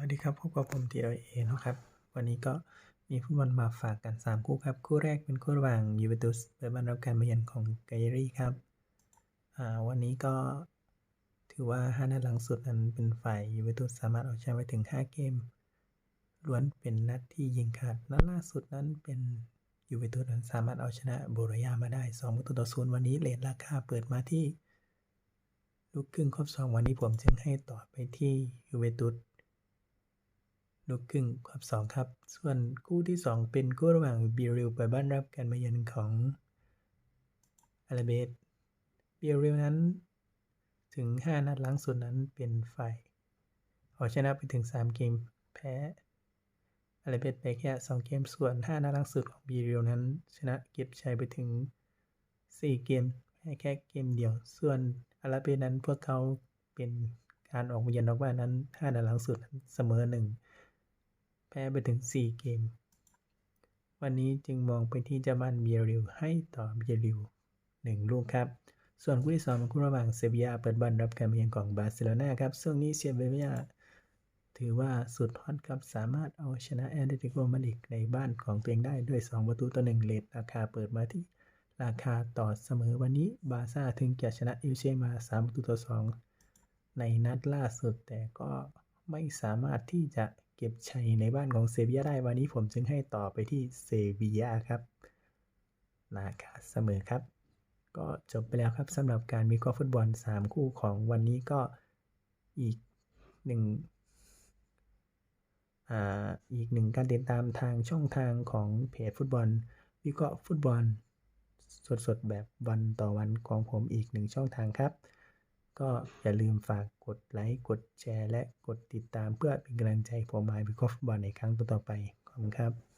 วัสดีครับพบกับผมทีโดยเอนะครับ วันนี้ก็มีฟุตบอลมาฝากกัน 3 คู่ครับ คู่แรกเป็นคู่ระหว่างยูเวนตุสเปิดบ้านรับการมาเยือนของไกเยรี่ครับวันนี้ก็ถือว่า5นัดหลังสุดนั้นเป็นฝ่ายยูเวนตุสสามารถเอาชนะไปถึง 5 เกม ล้วนเป็นนัดที่ยิงขาดนัดล่าสุดนั้นเป็นยูเวนตุสนั้นสามารถเอาชนะโบรยามาได้2ประตูต่อศูนย์วันนี้เลทราคาเปิดมาที่ลูกครึ่งครบ2วันนี้ผมจึงให้ต่อไปที่ยูเวนตุส ลูกครึ่งครบสองครับ ส่วนคู่ที่ 2 เป็นคู่ระหว่างบิริลเปิดบ้านรับการมาเยือนของอาราเบสบิริลนั้นถึง 5 นัดหลังสุดนั้นเป็นฝ่ายเอาชนะไปถึง 3 เกมแพ้อาราเบสไปแค่ 2 เกมส่วน 5 นัดหลังสุดของบิริลนั้น ชนะเก็บชัยไปถึง 4 เกมแพ้แค่เกมเดียว ส่วนอาราเบสนั้นพวกเขาเป็นการออกมาเยือนนอกบ้านนั้น5นัดหลังสุดเสมอ1แพ้ไปถึง 4 เกม วันนี้จึงมองไปที่เจ้าบ้านเบียริลให้ต่อเบียริล1ลูกครับ ส่วนคู่ที่2เป็นคู่ระหว่างเซบียาเปิดบ้านรับการมาเยือนของบาร์เซโลนาครับช่วงนี้เซบียาถือว่าสุดฮอตครับสามารถเอาชนะแอตเลติโกมาดริดในบ้านของตัวเองได้ด้วย 2 ประตูต่อ1เลทราคาเปิดมาที่ราคาต่อเสมอวันนี้บาซ่าถึงจะชนะอิลเชมา 3 ประตูต่อ 2 ในนัดล่าสุดแต่ก็ไม่สามารถที่จะ เก็บชัยในบ้านของเซบียได้วันนี้ผมจึงให้ต่อไปที่เซบียครับราคาเสมอครับ ก็จบไปแล้วครับสำหรับการวิเคราะห์ฟุตบอล 3 คู่ของวันนี้ก็อีกหนึ่งอ่าอีกหนึ่งการติดตามทางช่องทางของเพจฟุตบอล วิเคราะห์ฟุตบอล สดๆ แบบวันต่อวันของผมอีกหนึ่งช่องทางครับ ก็อย่าลืมฝากกดไลค์ กดแชร์ และกดติดตามเพื่อเป็นกำลังใจผมมาไปคราะห์ฟุตบอลในครั้งต่อๆไป ขอบคุณครับ